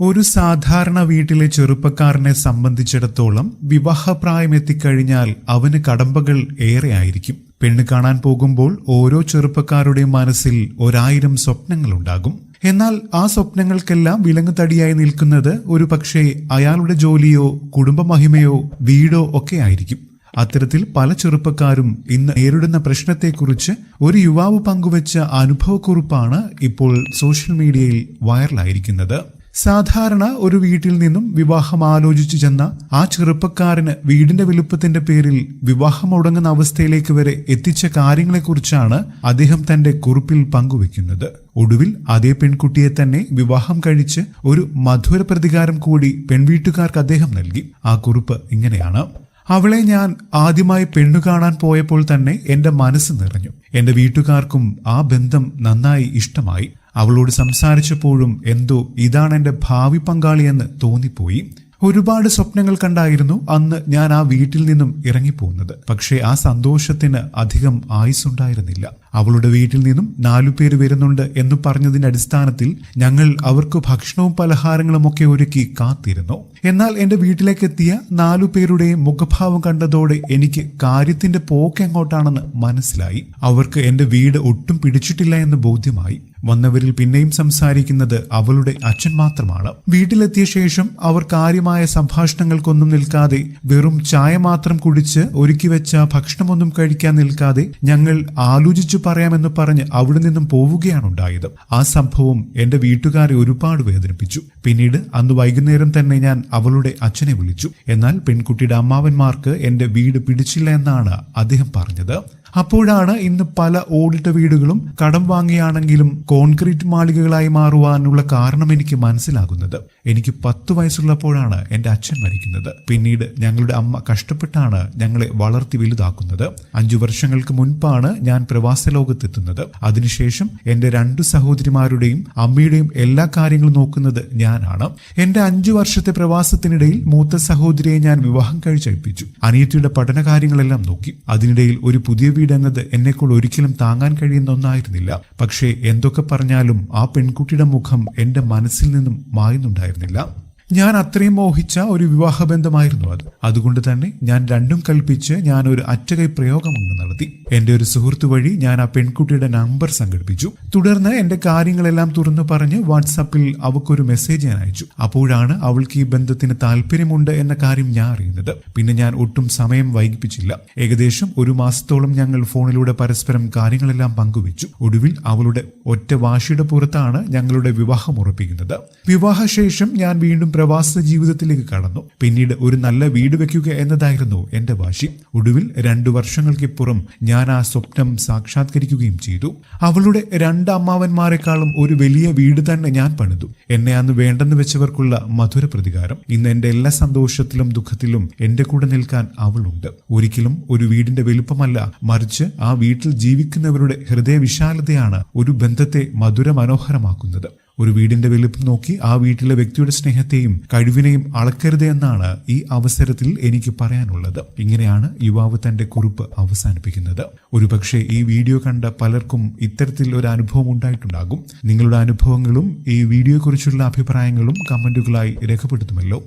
ഒരു സാധാരണ വീട്ടിലെ ചെറുപ്പക്കാരനെ സംബന്ധിച്ചിടത്തോളം വിവാഹപ്രായം എത്തിക്കഴിഞ്ഞാൽ അവന് കടമ്പകൾ ഏറെ ആയിരിക്കും. പെണ്ണ് കാണാൻ പോകുമ്പോൾ ഓരോ ചെറുപ്പക്കാരുടെയും മനസ്സിൽ ഒരായിരം സ്വപ്നങ്ങളുണ്ടാകും. എന്നാൽ ആ സ്വപ്നങ്ങൾക്കെല്ലാം വിലങ്ങുതടിയായി നിൽക്കുന്നത് ഒരു പക്ഷേ അയാളുടെ ജോലിയോ കുടുംബമഹിമയോ വീടോ ഒക്കെ ആയിരിക്കും. അത്തരത്തിൽ പല ചെറുപ്പക്കാരും ഇന്ന് നേരിടുന്ന പ്രശ്നത്തെക്കുറിച്ച് ഒരു യുവാവ് പങ്കുവച്ച അനുഭവക്കുറിപ്പാണ് ഇപ്പോൾ സോഷ്യൽ മീഡിയയിൽ വൈറലായിരിക്കുന്നത്. സാധാരണ ഒരു വീട്ടിൽ നിന്നും വിവാഹം ആലോചിച്ചു ചെന്ന ആ ചെറുപ്പക്കാരന് വീടിന്റെ വലുപ്പത്തിന്റെ പേരിൽ വിവാഹം മുടങ്ങുന്ന അവസ്ഥയിലേക്ക് വരെ എത്തിച്ച കാര്യങ്ങളെക്കുറിച്ചാണ് അദ്ദേഹം തന്റെ കുറിപ്പിൽ പങ്കുവെക്കുന്നത് ഒടുവിൽ അതേ പെൺകുട്ടിയെ തന്നെ വിവാഹം കഴിച്ച് ഒരു മധുര പ്രതികാരം കൂടി പെൺവീട്ടുകാർക്ക് അദ്ദേഹം നൽകി. ആ കുറിപ്പ് ഇങ്ങനെയാണ്. അവളെ ഞാൻ ആദ്യമായി പെണ്ണു കാണാൻ പോയപ്പോൾ തന്നെ എന്റെ മനസ്സ് നിറഞ്ഞു. എന്റെ വീട്ടുകാർക്കും ആ ബന്ധം നന്നായി ഇഷ്ടമായി. അവളോട് സംസാരിച്ചപ്പോഴും എന്തോ ഇതാണ് എന്റെ ഭാവി പങ്കാളിയെന്ന് തോന്നിപ്പോയി. ഒരുപാട് സ്വപ്നങ്ങൾ കണ്ടായിരുന്നു അന്ന് ഞാൻ ആ വീട്ടിൽ നിന്നും ഇറങ്ങിപ്പോകുന്നത് പക്ഷേ ആ സന്തോഷത്തിന് അധികം ആയുസ്സുണ്ടായിരുന്നില്ല. അവളുടെ വീട്ടിൽ നിന്നും നാലു പേര് വരുന്നുണ്ട് എന്ന് പറഞ്ഞതിന്റെ അടിസ്ഥാനത്തിൽ ഞങ്ങൾ അവർക്ക് ഭക്ഷണവും പലഹാരങ്ങളും ഒക്കെ ഒരുക്കി കാത്തിരുന്നു. എന്നാൽ എന്റെ വീട്ടിലേക്ക് എത്തിയ നാലു പേരുടെ മുഖഭാവം കണ്ടതോടെ എനിക്ക് കാര്യത്തിന്റെ പോക്ക് എങ്ങോട്ടാണെന്ന് മനസ്സിലായി. അവർക്ക് എന്റെ വീട് ഒട്ടും പിടിച്ചിട്ടില്ല എന്ന് ബോധ്യമായി. വന്നവരിൽ പിന്നെയും സംസാരിക്കുന്നത് അവളുടെ അച്ഛൻ മാത്രമാണ്. വീട്ടിലെത്തിയ ശേഷം അവർ കാര്യമായ സംഭാഷണങ്ങൾക്കൊന്നും നിൽക്കാതെ വെറും ചായ മാത്രം കുടിച്ച് ഒരുക്കി വെച്ച ഭക്ഷണമൊന്നും കഴിക്കാൻ നിൽക്കാതെ ഞങ്ങൾ ആലോചിച്ചു പറയാമെന്ന് പറഞ്ഞ് അവിടെ നിന്നും പോവുകയാണ് ഉണ്ടായത്. ആ സംഭവം എന്റെ വീട്ടുകാരെ ഒരുപാട് വേദനിപ്പിച്ചു. പിന്നീട് അന്ന് വൈകുന്നേരം തന്നെ ഞാൻ അവളുടെ അച്ഛനെ വിളിച്ചു. എന്നാൽ പെൺകുട്ടിയുടെ അമ്മാവന്മാർക്ക് എന്റെ വീട് പിടിച്ചില്ല എന്നാണ് അദ്ദേഹം പറഞ്ഞത്. അപ്പോഴാണ് ഇന്ന് പല ഓടിട്ട വീടുകളും കടം വാങ്ങിയാണെങ്കിലും കോൺക്രീറ്റ് മാളികകളായി മാറുവാനുള്ള കാരണം എനിക്ക് മനസ്സിലാകുന്നത്. എനിക്ക് പത്ത് വയസ്സുള്ളപ്പോഴാണ് എന്റെ അച്ഛൻ മരിക്കുന്നത്. പിന്നീട് ഞങ്ങളുടെ അമ്മ കഷ്ടപ്പെട്ടാണ് ഞങ്ങളെ വളർത്തി വലുതാക്കുന്നത്. അഞ്ചു വർഷങ്ങൾക്ക് മുൻപാണ് ഞാൻ പ്രവാസ ലോകത്തെത്തുന്നത്. അതിനുശേഷം എന്റെ രണ്ടു സഹോദരിമാരുടെയും അമ്മയുടെയും എല്ലാ കാര്യങ്ങളും നോക്കുന്നത് ഞാനാണ്. എന്റെ അഞ്ചു വർഷത്തെ പ്രവാസത്തിനിടയിൽ മൂത്ത സഹോദരിയെ ഞാൻ വിവാഹം കഴിച്ചയപ്പിച്ചു. അനിയത്തിയുടെ പഠന കാര്യങ്ങളെല്ലാം നോക്കി. അതിനിടയിൽ ഒരു പുതിയ വീട് എന്നത് എന്നെക്കൊണ്ട് ഒരിക്കലും താങ്ങാൻ കഴിയുന്ന ഒന്നായിരുന്നില്ല. പക്ഷേ എന്തൊക്കെ പറഞ്ഞാലും ആ പെൺകുട്ടിയുടെ മുഖം എന്റെ മനസ്സിൽ നിന്നും മായുന്നുണ്ടായിരുന്നില്ല. ഞാൻ അത്രയും മോഹിച്ച ഒരു വിവാഹബന്ധമായിരുന്നു അത്. അതുകൊണ്ട് തന്നെ ഞാൻ രണ്ടും കൽപ്പിച്ച് ഞാൻ ഒരു അറ്റകൈ പ്രയോഗം അങ്ങ് നടത്തി. എന്റെ ഒരു സുഹൃത്ത് വഴി ഞാൻ ആ പെൺകുട്ടിയുടെ നമ്പർ സംഘടിപ്പിച്ചു. തുടർന്ന് എന്റെ കാര്യങ്ങളെല്ലാം തുറന്നു പറഞ്ഞ് വാട്സാപ്പിൽ അവൾക്കൊരു മെസ്സേജ് ഞാൻ അയച്ചു. അപ്പോഴാണ് അവൾക്ക് ഈ ബന്ധത്തിന് താല്പര്യമുണ്ട് എന്ന കാര്യം ഞാൻ അറിയുന്നത്. പിന്നെ ഞാൻ ഒട്ടും സമയം വൈകിപ്പിച്ചില്ല. ഏകദേശം ഒരു മാസത്തോളം ഞങ്ങൾ ഫോണിലൂടെ പരസ്പരം കാര്യങ്ങളെല്ലാം പങ്കുവച്ചു. ഒടുവിൽ അവളുടെ ഒറ്റ വാശിയുടെ പുറത്താണ് ഞങ്ങളുടെ വിവാഹം ഉറപ്പിക്കുന്നത്. വിവാഹശേഷം ഞാൻ വീണ്ടും പ്രവാസ ജീവിതത്തിലേക്ക് കടന്നു. പിന്നീട് ഒരു നല്ല വീട് വെക്കുക എന്നതായിരുന്നു എന്റെ വാശി. ഒടുവിൽ രണ്ടു വർഷങ്ങൾക്കിപ്പുറം ഞാൻ ആ സ്വപ്നം സാക്ഷാത്കരിക്കുകയും ചെയ്തു. അവളുടെ രണ്ട് അമ്മാവന്മാരെക്കാളും ഒരു വലിയ വീട് തന്നെ ഞാൻ പണിതു. എന്നെ അന്ന് വേണ്ടെന്ന് വെച്ചവർക്കുള്ള മധുര പ്രതികാരം. ഇന്ന് എന്റെ എല്ലാ സന്തോഷത്തിലും ദുഃഖത്തിലും എന്റെ കൂടെ നിൽക്കാൻ അവളുണ്ട്. ഒരിക്കലും ഒരു വീടിന്റെ വലുപ്പമല്ല മറിച്ച് ആ വീട്ടിൽ ജീവിക്കുന്നവരുടെ ഹൃദയവിശാലതയാണ് ഒരു ബന്ധത്തെ മധുര മനോഹരമാക്കുന്നത് ഒരു വീടിന്റെ വലുപ്പം നോക്കി ആ വീട്ടിലെ വ്യക്തിയുടെ സ്നേഹത്തെയും കഴിവിനെയും അളക്കരുത് എന്നാണ് ഈ അവസരത്തിൽ എനിക്ക് പറയാനുള്ളത്. ഇങ്ങനെയാണ് യുവാവ് തന്റെ കുറിപ്പ് അവസാനിപ്പിക്കുന്നത്. ഒരുപക്ഷെ ഈ വീഡിയോ കണ്ട പലർക്കും ഇത്തരത്തിൽ ഒരു അനുഭവം ഉണ്ടായിട്ടുണ്ടാകും. നിങ്ങളുടെ അനുഭവങ്ങളും ഈ വീഡിയോയെക്കുറിച്ചുള്ള അഭിപ്രായങ്ങളും കമന്റുകളായി രേഖപ്പെടുത്തുമല്ലോ.